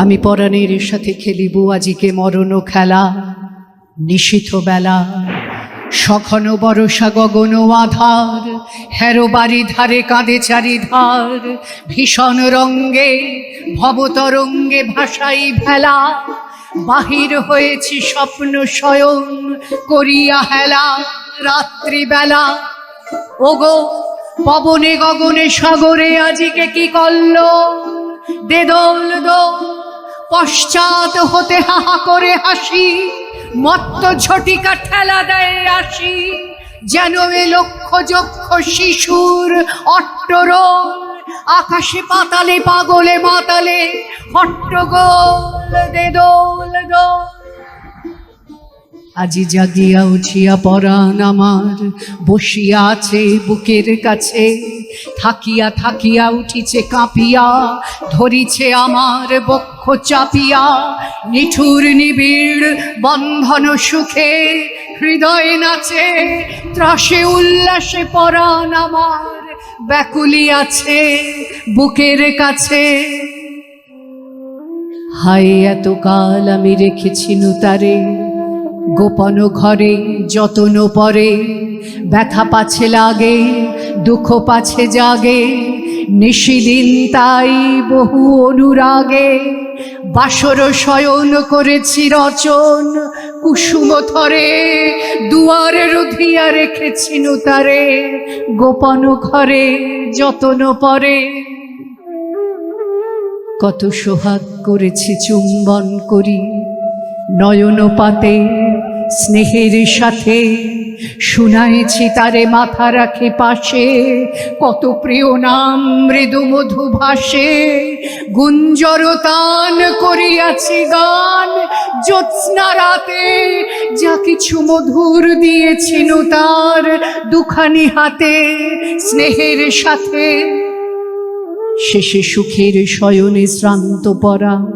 আমি পরাণের সাথে খেলিব, আজিকে মরণ খেলা নিশীথ বেলা। সখন বরসা গগন আধার, হেরো বাড়ি ধারে কাঁদে চারিধার, ভীষণ রঙ্গে, ভবতরঙ্গে ভাষাই ভেলা। বাহির হয়েছি স্বপ্ন স্বয়ং করিয়া হেলা রাত্রিবেলা ওগো, পবনে গগনে সাগরে আজিকে কি করল? দে দোল দোল পশ্চাৎ হতে হাহা করে হাসি, মত্ত ঝটিকা ঠেলা দেয় আসি যেন এ লক্ষ যক্ষ শিশুর অট্টরোল, আকাশে পাতালে, পাগলে মাতালে, হট্টগোল দে দোল দোল। আজি জাগিয়া উঠিয়া পরাণ আমার, বসিয়া আছে বুকের কাছে। থাকিয়া থাকিয়া উঠিছে কাঁপিয়া, ধরিছে আমার বক্ষ চাপিয়া। নিঠুর নিবিড় বন্ধন সুখে হৃদয় নাচে, ত্রাসে উল্লাসে পরাণ আমার ব্যাকুলি আছে বুকের কাছে। হায়, এতকাল আমি রেখেছি তারে গোপন ঘরে যতন পরে ব্যথা পাছে লাগে। দুঃখ পাছে জাগে, নিশিদিন তাই বহু অনুরাগে। বাসর শয়ন করেছি রচন, কুসুম থরে দুয়ারে রুধিয়া রেখেছি নুতারে, গোপন ঘরে যতন পরে। কত সোহাগ করেছি চুম্বন করি নয়ন পাতে স্নেহের সাথে শুনাইছি তারে মাথা রাখে পাশে। কত প্রিয় নাম মৃদু মধু ভাসে। গুঞ্জর তান করিয়াছি গান। জ্যোৎস্না রাতে যা কিছু মধুর দিয়েছিল তার দুখানি হাতে স্নেহের সাথে শেষে সুখের শয়নে শ্রান্ত পরা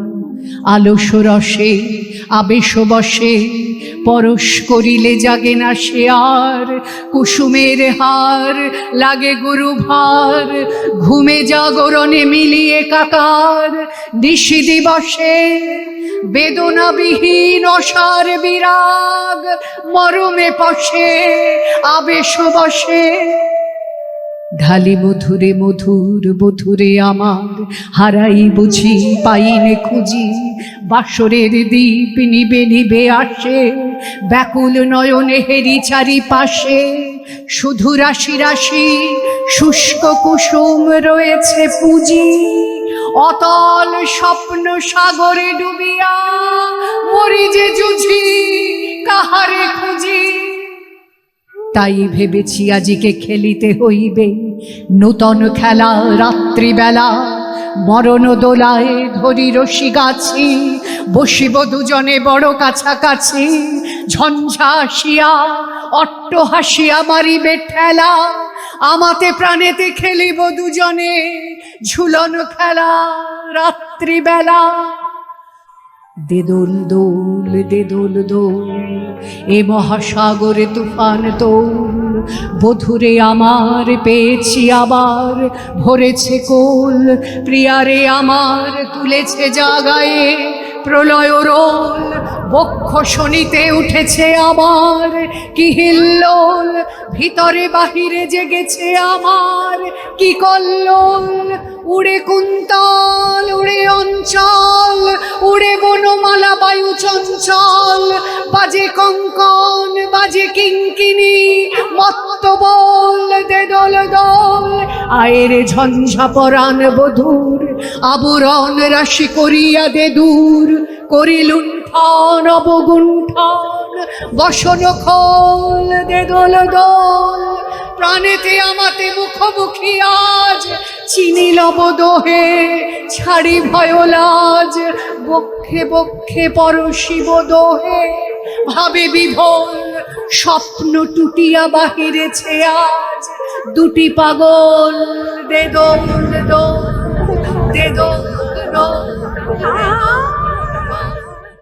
আলস রসে, আবেশ বসে। পরশ করিলে জাগে না সে আর। কুসুমের হার লাগে গুরু ভার। ঘুমে জাগরণে মিলিয়ে কাকার। দিশি দিবসে বেদনাবিহীন অসার বিরাগ। মরমে পশে, আবেশ বসে। ঢালি মধুরে মধুর বধুরে আমার। হারাই বুঝি, পাইনে খুঁজি, বাসরের দ্বীপ নিবে নিবে আসে। ব্যাকুল নয়নে হেরি চারি পাশে শুধু রাশি রাশি শুষ্ক কুসুম রয়েছে পুঁজি। অতল স্বপ্ন সাগরে ডুবিয়া মরি যে জুঝি কাহারে খুঁজি? তাই ভেবেছি আজিকে খেলিতে হইবে। নূতন খেলা রাত্রিবেলা মরণ দোলায় ধরি রশি গাছি, বসিব দুজনে বড় কাছাকাছি। ঝঞ্ঝা আসিয়া, অট্ট হাসিয়া মারিবে ঠেলা, আমাতে প্রাণেতে খেলিব দুজনে। ঝুলন খেলা রাত্রিবেলা। দে দোল দোল দে দোল দোল, এ মহাসাগরে তুফান তোল। বধুরে আমার পেয়েছি আবার, ভরেছে কোল। প্রিয়ারে আমার তুলেছে জাগায়ে। প্রলয় রোল বক্ষ শনিতে উঠেছে আমার কি হিল্লোল ভিতরে বাহিরে জেগেছে আমার কি কল্লোল? উড়ে কুন্তল, উড়ে অঞ্চল, উড়ে বনমালা বায়ু চঞ্চল, বাজে কঙ্কন, বাজে কিঙ্কিনি মত্ত বল দে দোল দোল, আয়ের ঝঞ্ঝা পরাণ বধুর আবরণ রাশি করিয়া দে দূর করি লুণ্ঠন অবগুণ্ঠন। বসন খোল দে প্রাণেতে আমাতে মুখোমুখি আজ। চিনি লব দোহে, ছাড়ি ভয় লাজ। বক্ষে বক্ষে পরশিব দোহে, ভাবে বিভোল স্বপ্ন টুটিয়া বাহিরেছে আজ। দুটি পাগল দে দোল দোল। 그때도 그렇다.